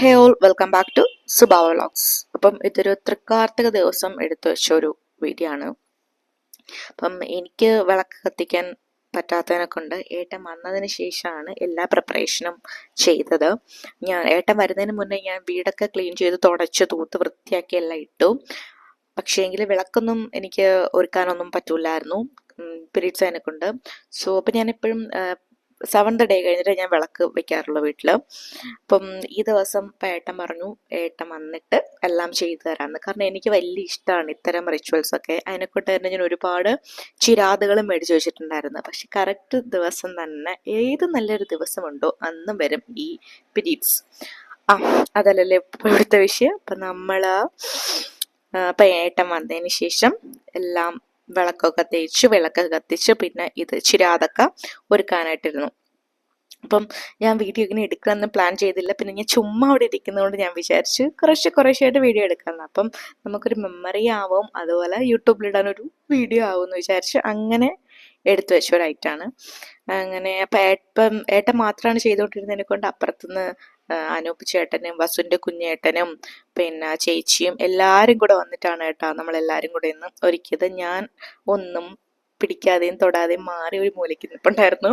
Hey all welcome back to Subava vlogs അപ്പം ഇതൊരു തൃക്കാർത്തിക ദിവസം എടുത്തു വെച്ച ഒരു വീഡിയോ ആണ്. അപ്പം എനിക്ക് വിളക്ക് കത്തിക്കാൻ പറ്റാത്തതിനെ കൊണ്ട് ഏട്ടൻ വന്നതിന് ശേഷമാണ് എല്ലാ പ്രിപ്പറേഷനും ചെയ്തത്. ഞാൻ ഏട്ടൻ വരുന്നതിന് മുന്നേ ഞാൻ വീടൊക്കെ ക്ലീൻ ചെയ്ത് തുടച്ച് തൂത്ത് വൃത്തിയാക്കി എല്ലാം ഇട്ടു. പക്ഷേ എങ്കിൽ വിളക്കൊന്നും എനിക്ക് ഒരുക്കാനൊന്നും പറ്റൂലായിരുന്നു പീരീഡ്സ് അതിനെ കൊണ്ട് സോ അപ്പം ഞാൻ എപ്പോഴും സെവൻത് ഡേ കഴിഞ്ഞിട്ട് ഞാൻ വിളക്ക് വെക്കാറുള്ളൂ വീട്ടിൽ അപ്പം ഈ ദിവസം ഇപ്പം ഏട്ടൻ പറഞ്ഞു ഏട്ടൻ വന്നിട്ട് എല്ലാം ചെയ്തു തരാമെന്ന്. കാരണം എനിക്ക് വലിയ ഇഷ്ടമാണ് ഇത്തരം റിച്വൽസ് ഒക്കെ. അതിനെക്കൊണ്ട് തന്നെ ഞാൻ ഒരുപാട് ചിരാതുകളും മേടിച്ചു വെച്ചിട്ടുണ്ടായിരുന്നു. പക്ഷെ കറക്റ്റ് ദിവസം തന്നെ ഏത് നല്ലൊരു ദിവസമുണ്ടോ അന്നും വരും ഈ പിരീഡ്സ് ആ അതല്ലല്ലേ ഇവിടുത്തെ വിഷയം? അപ്പം നമ്മൾ അപ്പം ഏട്ടൻ വന്നതിന് ശേഷം എല്ലാം വിളക്കൊക്കെ തേച്ച് വിളക്കൊക്കെ കത്തിച്ച് പിന്നെ ഇത് ചിരാതൊക്കെ ഒരുക്കാനായിട്ടിരുന്നു. അപ്പം ഞാൻ വീഡിയോ ഇങ്ങനെ എടുക്കാമെന്ന് പ്ലാൻ ചെയ്തില്ല. പിന്നെ ഞാൻ ചുമ്മാ അവിടെ ഇരിക്കുന്നതുകൊണ്ട് ഞാൻ വിചാരിച്ചു കുറച്ച് കുറച്ചായിട്ട് വീഡിയോ എടുക്കാമെന്ന് അപ്പം നമുക്കൊരു മെമ്മറി ആവും. അതുപോലെ യൂട്യൂബിലിടാൻ ഒരു വീഡിയോ ആവും എന്ന് വിചാരിച്ച് അങ്ങനെ എടുത്തു വെച്ച ഒരു ഐറ്റാണ് അങ്ങനെ അപ്പം ഏട്ടൻ ഏട്ടൻ മാത്രമാണ് ചെയ്തുകൊണ്ടിരുന്നതിനെ കൊണ്ട് അപ്പുറത്തുനിന്ന് അനൂപ് ചേട്ടനും വസുവിന്റെ കുഞ്ഞേട്ടനും പിന്നെ ചേച്ചിയും എല്ലാവരും കൂടെ വന്നിട്ടാണ് ഏട്ടാ നമ്മളെല്ലാവരും കൂടെ ഇന്ന്. ഒരുക്കിയത് ഞാൻ ഒന്നും പിടിക്കാതെയും തൊടാതെയും മാറി ഒരു മൂലയ്ക്ക് നിൽപ്പുണ്ടായിരുന്നു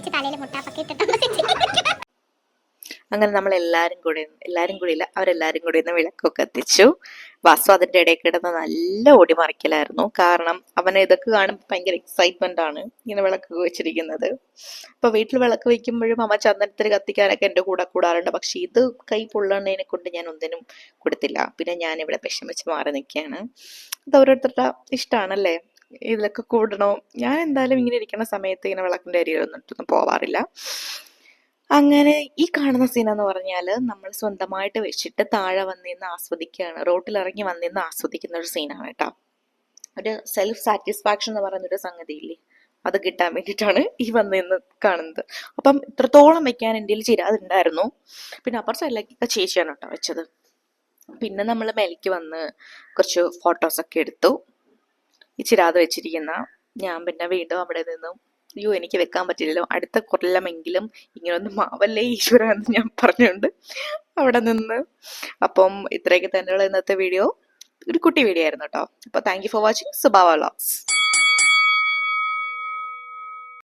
ചേച്ചി തലയിൽ മുട്ടാപ്പൊക്കെ അങ്ങനെ നമ്മൾ എല്ലാവരും കൂടി എല്ലാവരും കൂടി ഇല്ല അവരെല്ലാവരും കൂടി ഇന്ന് വിളക്കൊക്കെ എത്തിച്ചു. വാസു അതിന്റെ ഇടയിൽ കിടന്ന് നല്ല ഓടിമറിക്കലായിരുന്നു കാരണം അവനെ ഇതൊക്കെ കാണുമ്പോൾ ഭയങ്കര എക്സൈറ്റ്മെന്റ് ആണ് ഇങ്ങനെ വിളക്ക് വെച്ചിരിക്കുന്നത്. അപ്പൊ വീട്ടിൽ വിളക്ക് വെക്കുമ്പോഴും അമ്മ ചന്ദനത്തിൽ കത്തിക്കാനൊക്കെ എന്റെ കൂടെ കൂടാറുണ്ട്. പക്ഷെ ഇത് കൈ പൊള്ളണതിനെ കൊണ്ട് ഞാൻ ഒന്നിനും കൊടുത്തില്ല. പിന്നെ ഞാൻ ഇവിടെ വിഷമിച്ച് മാറി നിൽക്കുകയാണ്. അത് ഓരോരുത്തരുടെ ഇഷ്ടമാണല്ലേ ഇതിലൊക്കെ കൂടണോ? ഞാൻ എന്തായാലും ഇങ്ങനെ ഇരിക്കുന്ന സമയത്ത് ഇങ്ങനെ വിളക്കിന്റെ അരിയിലൊന്നും പോവാറില്ല. അങ്ങനെ ഈ കാണുന്ന സീൻ എന്ന് പറഞ്ഞാൽ നമ്മൾ സ്വന്തമായിട്ട് വെച്ചിട്ട് താഴെ വന്നിന്ന് ആസ്വദിക്കുകയാണ് റോട്ടിൽ ഇറങ്ങി വന്നിന്ന് ആസ്വദിക്കുന്ന ഒരു സീനാണ് കേട്ടോ. ഒരു സെൽഫ് സാറ്റിസ്ഫാക്ഷൻ എന്ന് പറയുന്ന ഒരു സംഗതി ഇല്ലേ? അത് കിട്ടാൻ വേണ്ടിയിട്ടാണ് ഈ വന്നിന്ന് കാണുന്നത്. അപ്പം ഇത്രത്തോളം വെക്കാൻ എന്റെ ചിരാതുണ്ടായിരുന്നു പിന്നെ അപ്പർ സൈഡിലേക്കൊക്കെ ചേച്ചിയാണ് കേട്ടോ വെച്ചത്. പിന്നെ നമ്മൾ മേലേക്ക് വന്ന് കുറച്ച് ഫോട്ടോസൊക്കെ എടുത്തു. ഈ ചിരാത് വെച്ചിരിക്കുന്ന ഞാൻ പിന്നെ വീണ്ടും അവിടെ നിന്നും അയ്യോ എനിക്ക് വെക്കാൻ പറ്റില്ലല്ലോ അടുത്ത കൊല്ലമെങ്കിലും ഇങ്ങനൊന്നും മാവല്ലേ ഈശ്വര എന്ന് ഞാൻ പറഞ്ഞുകൊണ്ട് അവിടെ നിന്ന്. അപ്പം ഇത്രയൊക്കെ തന്നെയുള്ള ഇന്നത്തെ വീഡിയോ. ഒരു കുട്ടി വീഡിയോ ആയിരുന്നു കേട്ടോ. അപ്പോൾ thank you for watching Subava vlogs